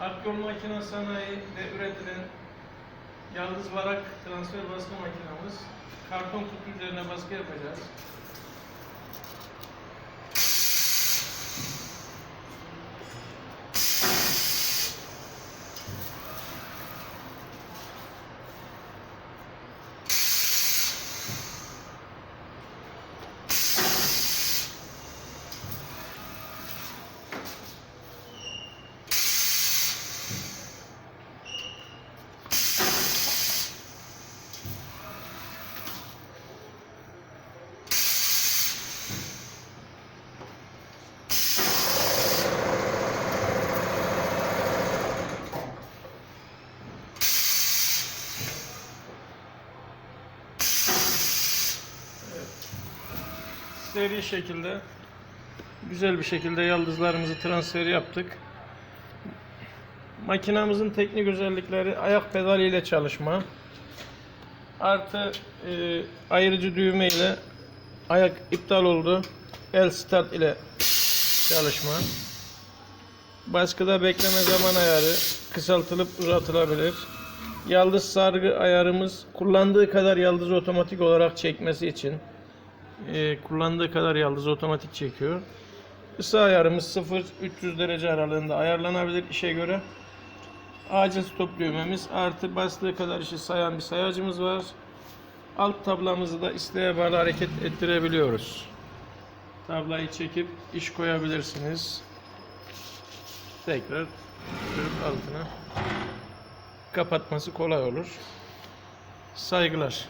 Arkeon Makine Sanayi ve üretilen yaldız varak transfer baskı makinamız. Karton kutu üzerine baskı yapacağız. Seri şekilde güzel bir şekilde yaldızlarımızı transfer yaptık. Makinamızın teknik özellikleri ayak pedali ile çalışma. Artı e, ayırıcı düğme ile ayak iptal oldu. El start ile çalışma. Baskıda bekleme zaman ayarı kısaltılıp uzatılabilir. Yaldız sargı ayarımız kullandığı kadar yaldız otomatik olarak çekmesi için e, kullandığı kadar yaldız otomatik çekiyor. Isı ayarımız 0-300 derece aralığında ayarlanabilir işe göre. Acil stop düğmemiz artı bastığı kadar işi sayan bir sayacımız var. Alt tablamızı da isteğe bağlı hareket ettirebiliyoruz. Tablayı çekip iş koyabilirsiniz. Tekrar sürüp altına kapatması kolay olur. Saygılar.